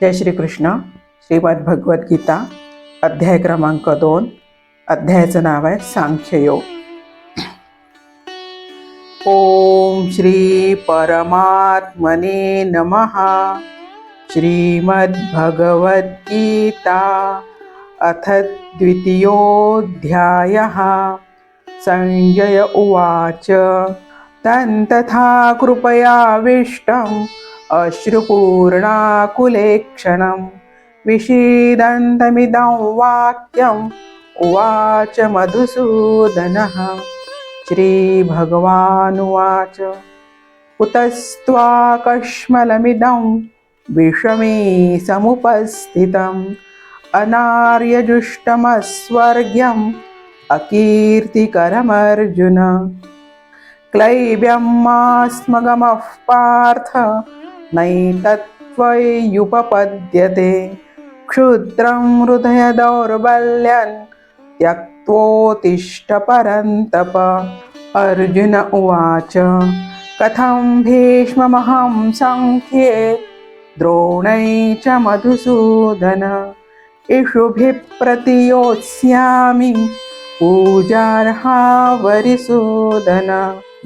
जय श्रीकृष्ण. श्रीमद भगवद्गीता अध्याय क्रमांक दोन. अध्यायाचं नाव आहे सांख्ययोग. ओम श्री परमात्मने नमः. श्रीमद्भगवद्गीता अथ द्वितीयोऽध्यायः. संजय उवाच. तन्तथा कृपयाविष्टम् अश्रुपूर्णाकुलेक्षणं विषीदन्तमिदं वाक्यम् उवाच मधुसूदनः। श्रीभगवानुवाच। कुतस्त्वाकश्मलमिदं विषमे समुपस्थितम्। अनार्यजुष्टमस्वर्ग्यम् अकीर्तिकरमर्जुन। क्लैब्यं मास्मगमः पार्थ नैतत्त्वय्युपपद्यते क्षुद्रं हृदयदौर्बल्यन् त्यक्त्वोत्तिष्ठ परन्तप अर्जुन उवाच, कथं भीष्ममहं सङ्ख्ये द्रोणै च मधुसूदन? इषुभिः प्रतियोत्स्यामि पूजार्हा वरिसूदन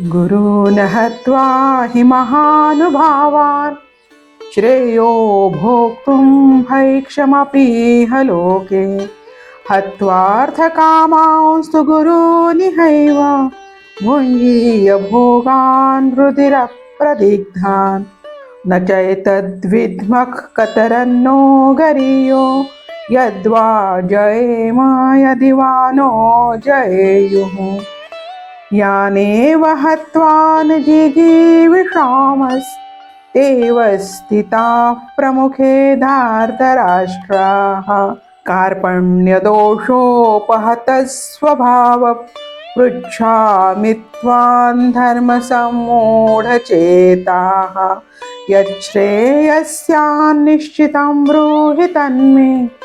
गुरून् हत्वा हि महानुभावान्। श्रेयो भोक्तुं भैक्षमपीह लोके। हत्वार्थकामांस्तु गुरूनिहैव। भुञ्जीय भोगान् रुधिरप्रदिग्धान्। न चैतद्विद्मः कतरन्नो गरीयो। यद्वा जयेम यदि वा नो जयेयुः। यानेव हत्वा न जिजीविषामस्तेव स्थिताः प्रमुखे धार्तराष्ट्राः। कार्पण्यदोषोपहतः स्वभाव पृच्छामि त्वां धर्मसम्मूढचेताः। यच्छ्रेयस्यान्निश्चितं ब्रूहि तन्मे।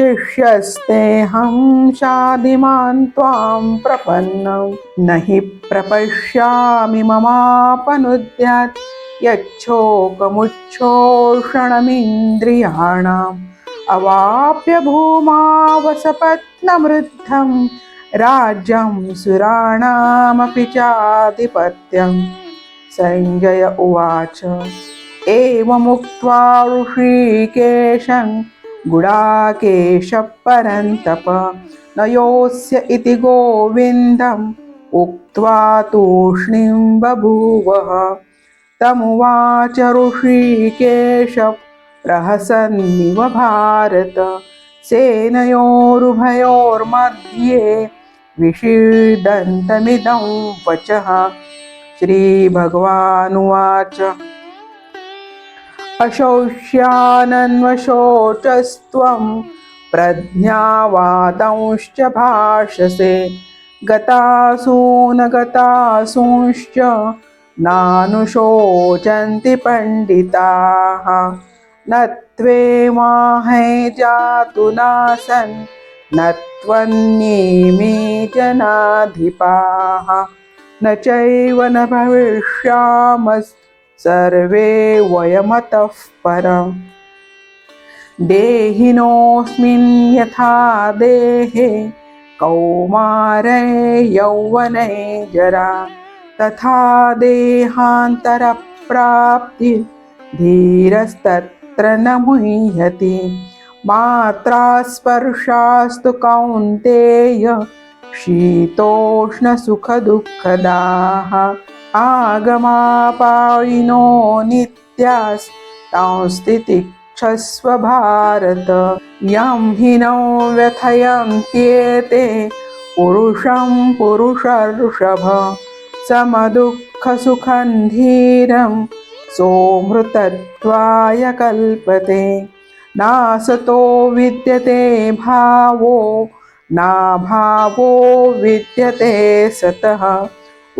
शिष्यस्तेऽहं शादिमान् त्वां प्रपन्नं। न हि प्रपश्यामि ममापनुद्यात्। यच्छोकमुच्छोषणमिन्द्रियाणाम्। अवाप्य भूमावसपत्नमृद्धं राज्यं सुराणामपि चाधिपत्यं सञ्जय उवाच। एवमुक्त्वा ऋषिकेशं गुडाकेशः परन्तप न योऽस्य इति गोविन्दम् उक्त्वा तूष्णीं बभूवः। तमुवाच ऋषिकेश प्रहसन्निव भारत। सेनयोरुभयोर्मध्ये विषीदन्तमिदं वचः। श्रीभगवानुवाच। अशौष्यानन्वशोचस्त्वं प्रज्ञावादंश्च भाषसे गतासूनगतासूंश्च नानुशोचन्ति पण्डिताः। न त्वेमाहै जातु नासन्, न त्वन्येमे जनाधिपाः। न चैव न भविष्यामस् सर्वे वयमतः परम्। देहिनोऽस्मिन् यथा देहे कौमारे यौवने जरा, तथा देहान्तरप्राप्ति धीरस्तत्र न मुह्यति। मात्रा स्पर्शास्तु कौन्तेय, शीतोष्णसुखदुःखदाः। आगमापायिनो नित्यास्तांस्तितिक्षस्व भारत यं हि नो व्यथयन्त्येते पुरुषं पुरुषर्षभ समदुःखसुखं धीरं सोमृतत्वाय कल्पते। नासतो विद्यते भावो नाभावो विद्यते सतः।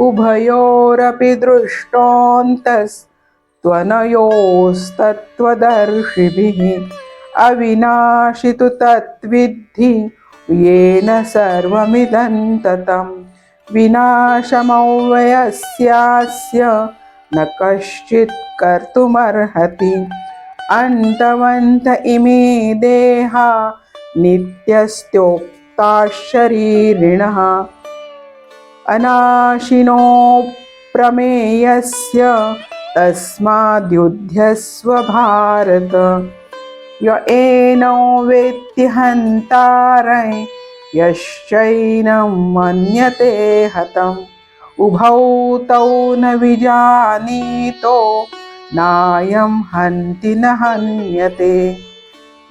उभयोरपि दृष्टोऽन्तस्त्वनयोस्तत्त्वदर्शिभिः अविनाशि तु तद्विद्धि येन सर्वमिदं ततं विनाशमव्ययस्यास्य न कश्चित् कर्तुमर्हति। अन्तवन्त इमे देहा नित्यस्त्योक्ता शरीरिणः। अनाशिनो प्रमेयस्य, तस्माद्युध्यस्व भारत। य एनो वेत्ति हन्तारै, यश्चैनं मन्यते हतम्। उभौ तौ न विजानीतो, नायं हन्ति न हन्यते।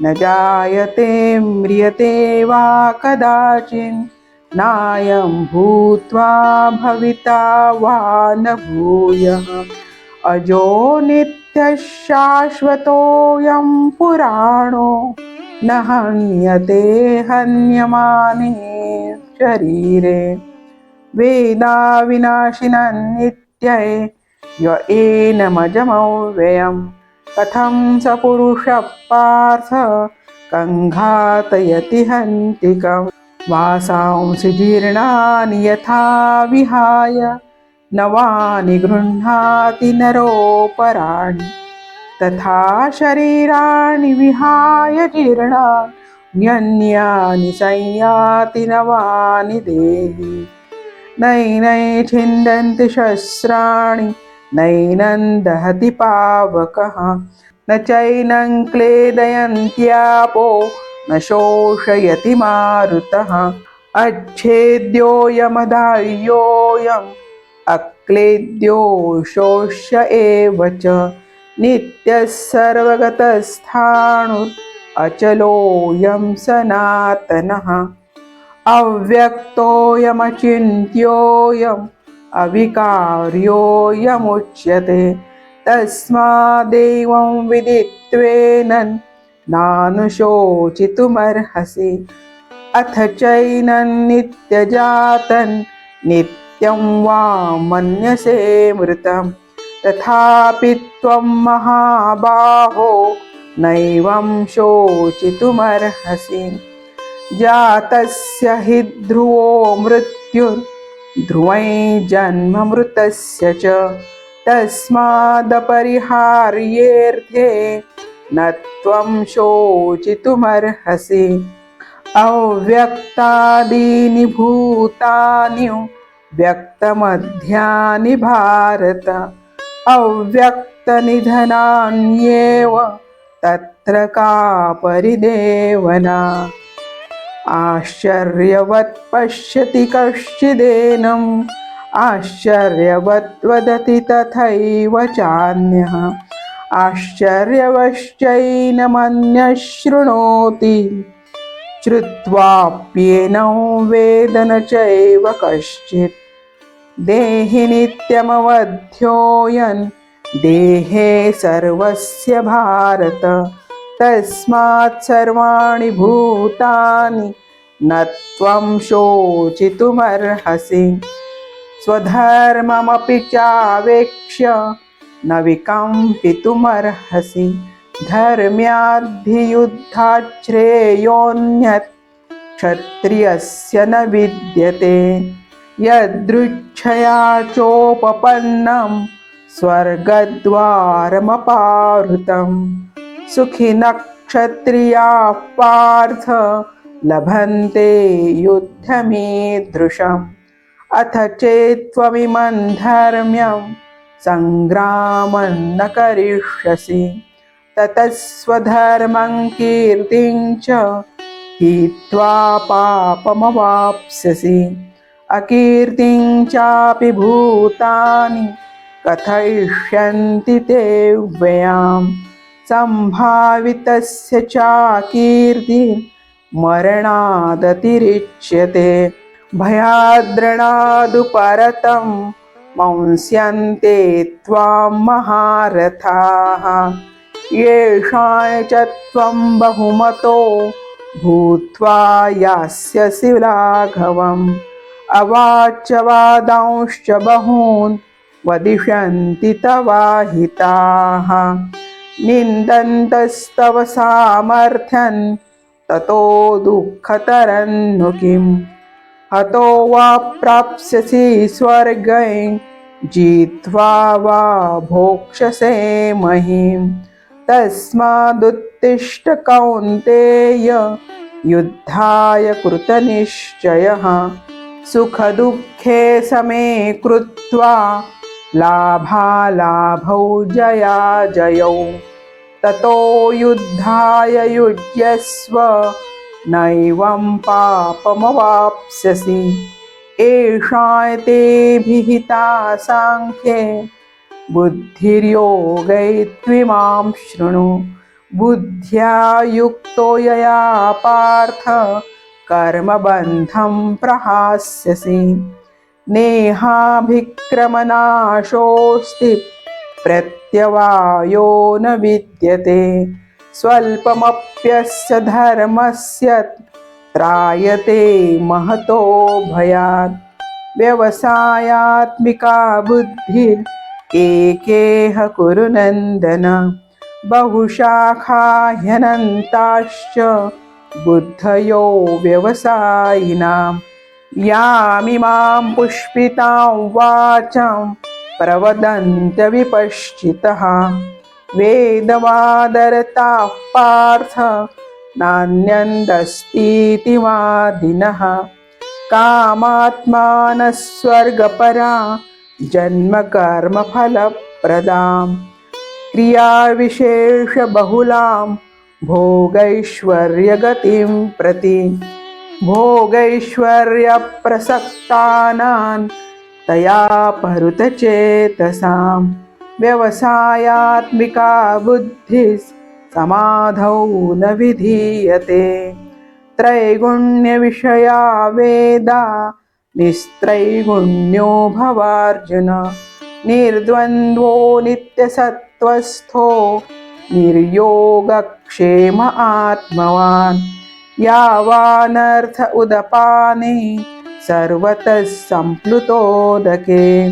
न जायते, म्रियते वा कदाचिन्। नायं भूत्वा भविता वा न भूयः अजो नित्यः शाश्वतोऽयं पुराणो न हन्यते हन्यमाने शरीरे। वेदाविनाशिनन्नित्यये य एनमजमव्ययं कथं स पुरुषः पार्थ कङ्घातयति हन्तिकम्। वासांसि जीर्णानि यथा विहाय, नवानि गृह्णाति नरोपराणि, तथा शरीराणि विहाय जीर्णान्यन्यानि संयाति नवानि देहि। नैनै छिन्दन्ति शस्त्राणि नैनं दहति पावकः, न चैनं क्लेदयन्त्यापो न शोषयति मारुतः। अच्छेद्योऽयमदाह्योऽयम् अक्लेद्यो शोष्य एव च। नित्यः सर्वगतस्थाणुर् अचलोऽयं सनातनः। अव्यक्तोऽयमचिन्त्योऽयम्। अविकार्योऽयमुच्यते। तस्मादेवं विदित्वेन नानुशोचितुमर्हसि अथ चैनं नित्यजातन्, नित्यं वा मन्यसे मृतं तथापि त्वं महाबाहो, नैवं शोचितुमर्हसि जातस्य हि ध्रुवो मृत्युर्ध्रुवै जन्ममृतस्य च। तस्मादपरिहार्येऽर्थे न त्वं शोचितुमर्हसि। अव्यक्तादीनि भूतानि व्यक्तमध्यानि भारत। अव्यक्तनिधनान्येव तत्र का परिदेवना आश्चर्यवत् पश्यति कश्चिदेनम् आश्चर्यवत् वदति तथैव चान्यः। आश्चर्यवश्चैनमन्यशृणोति। श्रुत्वाप्येनौ वेदन चैव कश्चित्। देहि नित्यमवध्योऽयन् देहे सर्वस्य भारत। तस्मात् सर्वाणि भूतानि न त्वं शोचितुमर्हसि। स्वधर्ममपि चावेक्ष्य न विकम्पितुमर्हसि धर्म्याद्धियुद्धाच्छ्रेयोऽन्यत् क्षत्रियस्य न विद्यते। यदृच्छया चोपपन्नं स्वर्गद्वारमपावृतं सुखिनः क्षत्रियाः पार्थ लभन्ते युद्धमीदृशम्। अथ चेत्त्वमिमं धर्म्यं सङ्ग्रामं न करिष्यसि। ततस्वधर्मं कीर्तिं च हित्वा पापमवाप्स्यसि। अकीर्तिं चापि भूतानि कथयिष्यन्ति ते व्ययां। सम्भावितस्य चाकीर्तिर्मरणादतिरिच्यते भयाद्रणादुपरतम् मंस्यन्ते त्वां महारथाः। येषां च त्वं बहुमतो भूत्वा यास्यसि लाघवम् अवाच्यवादांश्च बहून् वदिष्यन्ति तवाहिताः। निन्दन्तस्तव सामर्थ्यं ततो दुःखतरन्नु किम् हतो वा प्राप्स्यसि स्वर्गै, जित्वा वा भोक्ष्यसे महीं। तस्मादुत्तिष्ठ कौन्तेय युद्धाय कृतनिश्चयः, सुखदुःखे समे कृत्वा लाभालाभौ जया जयौ। ततो युद्धाय युज्यस्व नैवं पापमवाप्स्यसि। एषा ते विहिता साङ्ख्ये बुद्धिर्योगैत्विमां शृणु। बुद्ध्या युक्तो यया पार्थ, कर्मबन्धं प्रहास्यसि। नेहाभिक्रमनाशोऽस्ति, प्रत्यवायो न विद्यते। स्वल्पमप्यस्य धर्मस्य त्रायते महतो भयात्। व्यवसायात्मिका बुद्धिर् एकेह कुरु नन्दन। बहुशाखा ह्यनन्ताश्च बुद्धयो व्यवसायिनां। यामिमां पुष्पितां वाचां प्रवदन्त्यविपश्चितः। वेदवादरता पार्थ नान्यन्दस्तीति वादिनः कामात्मानः स्वर्गपरा जन्मकर्मफलप्रदां क्रियाविशेषबहुलां भोगैश्वर्यगतिं प्रति। भोगैश्वर्यप्रसक्तानां तया परुतचेतसां व्यवसायात्मिका बुद्धिः समाधौ न विधीयते। त्रैगुण्यविषया वेदा, निस्त्रैगुण्यो भवार्जुन। निर्द्वन्द्वो नित्यसत्त्वस्थो, निर्योगक्षेम आत्मवान्। यावानर्थ उदपाने, सर्वतः सम्प्लुतोदके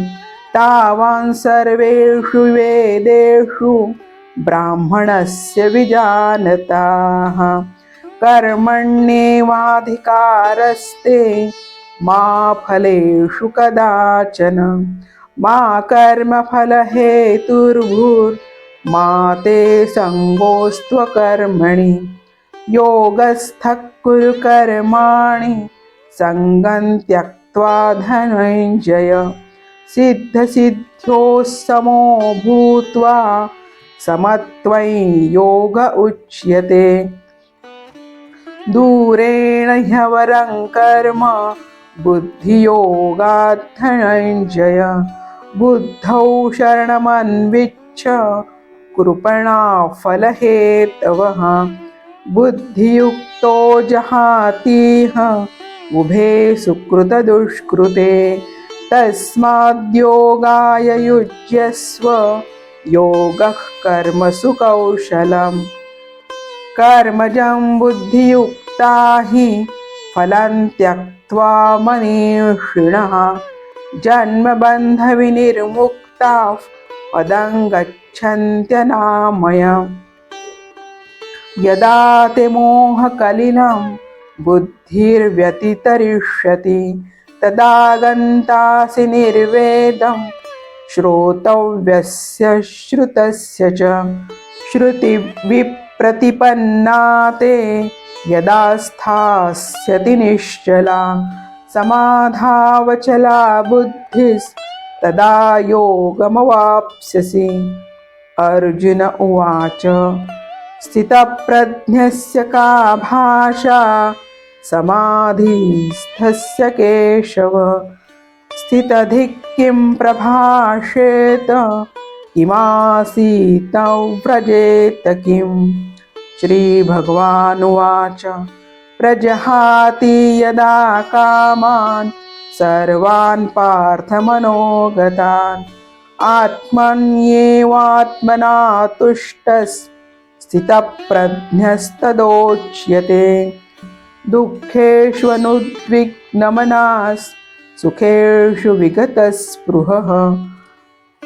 तावान् सर्वेषु वेदेषु ब्राह्मणस्य विजानताः। कर्मण्येवाधिकारस्ते मा फलेषु कदाचन। मा कर्मफलहेतुर्भूर्मा ते सङ्गोस्त्वकर्मणि। योगस्थः कुरु कर्माणि सङ्गं त्यक्त्वा धनञ्जय। सिद्धसिद्ध्योः समो भूत्वा समत्वं योग उच्यते। दूरेण ह्यवरं कर्म बुद्धियोगात् धनञ्जय बुद्धौ शरणमन्विच्छ कृपणा फलहेतवः बुद्धियुक्तो जहातीह, उभे सुकृतदुष्कृते। तस्माद्योगाय युज्यस्व योगः कर्मसु कौशलम् कर्मजं बुद्धियुक्ता हि फलं त्यक्त्वा मनीषिणः। जन्मबन्धविनिर्मुक्ताः पदं गच्छन्त्यनामयम्। यदा ते मोहकलिलं बुद्धिर्व्यतितरिष्यति तदागन्तासि निर्वेदं श्रोतव्यस्य श्रुतस्य च श्रुतिविप्रतिपन्ना ते यदा स्थास्यति निश्चला समाधावचला बुद्धिस्तदा योगमवाप्स्यसि। अर्जुन उवाच स्थितप्रज्ञस्य का भाषा समाधिस्थस्य केशव। स्थितधिक् किं प्रभाषेत? किमासीतौ व्रजेत किम् श्रीभगवानुवाच। प्रजहाति यदा कामान्, सर्वान् पार्थमनोगतान्। आत्मन्येवात्मना तुष्टस्थितप्रज्ञस्तदोच्यते दुःखेष्वनुद्विग्नमनास् सुखेषु विगतस्पृहः।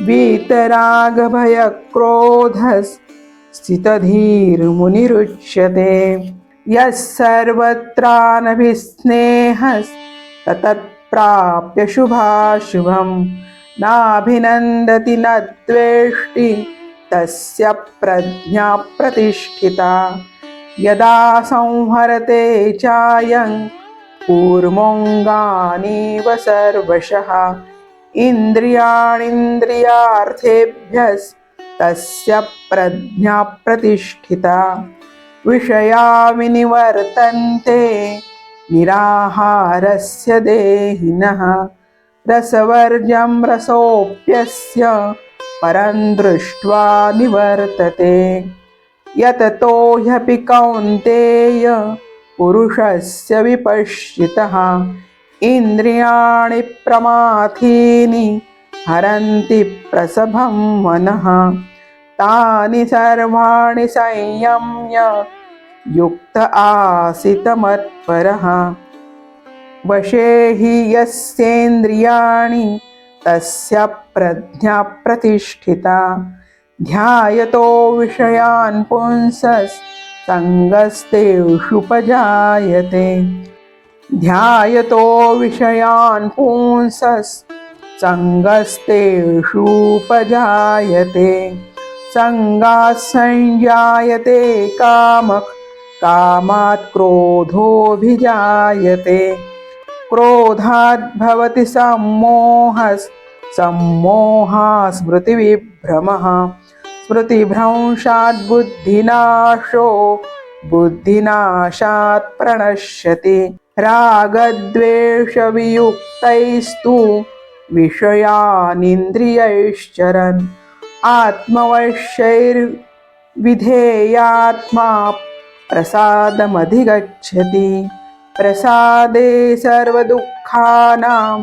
वीतरागभयक्रोधस्थितधीर्मुनिरुच्यते। यः सर्वत्रानभिस्नेहस्ततत्प्राप्य शुभाशुभं नाभिनन्दति न द्वेष्टि तस्य प्रज्ञा प्रतिष्ठिता। यदा संहरते चायं कूर्मोऽङ्गानीव सर्वशः। इन्द्रियाणिन्द्रियार्थेभ्यस्तस्य प्रज्ञा प्रतिष्ठिता। विषया विनिवर्तन्ते निराहारस्य देहिनः। रसवर्जं रसोऽप्यस्य परं दृष्ट्वा निवर्तते। यततो ह्यपि कौन्तेय पुरुषस्य विपश्चितः। इन्द्रियाणि प्रमाथीनि हरन्ति प्रसभं मनः। तानि सर्वाणि संयम्य युक्त आसितमत्परः। वशे हि यस्येन्द्रियाणि तस्य प्रज्ञा प्रतिष्ठिता। ध्यायतो विषयान् पुंसस्सङ्गस्तेषुपजायते ध्यायतो विषयान् पुंसस्सङ्गस्तेषुपजायते सङ्गात् संजायते कामः कामात् क्रोधोऽभिजायते। क्रोधात् भवति सम्मोहस् सम्मोहा स्मृतिविभ्रमः। स्मृतिभ्रंशात् बुद्धिनाशो बुद्धिनाशात् प्रणश्यति। रागद्वेषवियुक्तैस्तु विषयानिन्द्रियैश्चरन्। आत्मवश्यैर्विधेयात्मा प्रसादमधिगच्छति। प्रसादे सर्वदुःखानां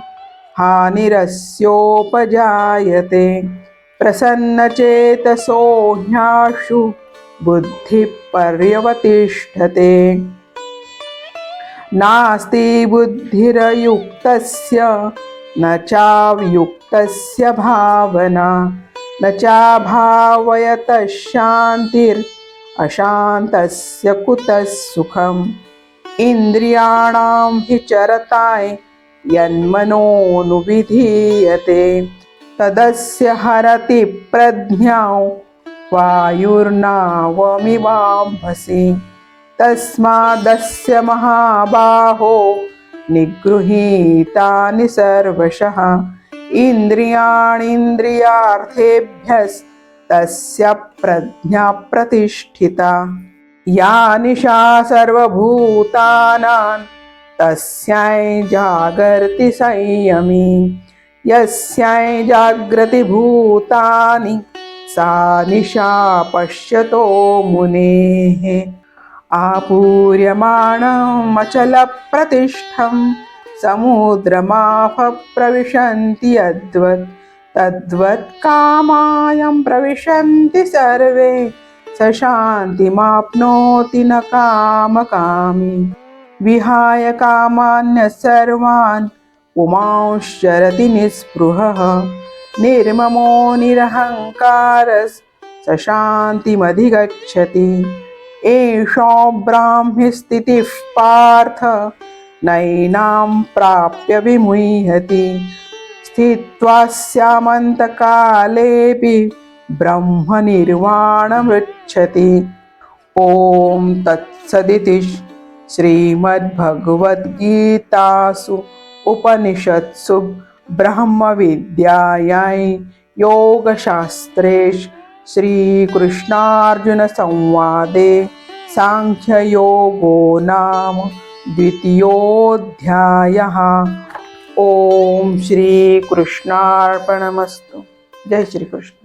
हानिरस्योपजायते। प्रसन्नचेतसो ह्याशु बुद्धिः पर्यवतिष्ठते नास्ति बुद्धिरयुक्तस्य, न चाव्युक्तस्य भावना, न चाभावयतः शान्तिरशान्तस्य कुतः सुखम्। इन्द्रियाणां हि चरताय यन्मनोनुविधीयते तदस्य हरति प्रज्ञां वायुर्नावमिवाम्भसि। तस्मादस्य महाबाहो निगृहीतानि सर्वशः। इन्द्रियाणीन्द्रियार्थेभ्यस्तस्य प्रज्ञा प्रतिष्ठिता। या निशा सर्वभूतानां तस्यै जागर्ति संयमी। यस्यै जाग्रति भूतानि सा निशा पश्यतो मुनेः आपूर्यमाणमचलप्रतिष्ठं समुद्रमाफ प्रविशन्ति यद्वत्, तद्वत् कामायं प्रविशन्ति सर्वे, स शान्तिमाप्नोति न कामकामी। विहाय कामान्यः सर्वान् पुमांश्चरति निःस्पृहः। निर्ममो निरहङ्कारस् स शान्तिमधिगच्छति एषो ब्राह्मी स्थितिः पार्थ नैनां प्राप्य विमुह्यति। स्थित्वा स्यामन्तकालेऽपि ब्रह्मनिर्वाणमृच्छति। ॐ तत्सदिति श्रीमद्भगवद्गीतासु। उपनिषत्सु ब्रह्मविद्यायै योगशास्त्रे श्रीकृष्णार्जुनसंवादे साङ्ख्ययोगो नाम द्वितीयोऽध्यायः। ॐ श्रीकृष्णार्पणमस्तु। जय श्रीकृष्ण।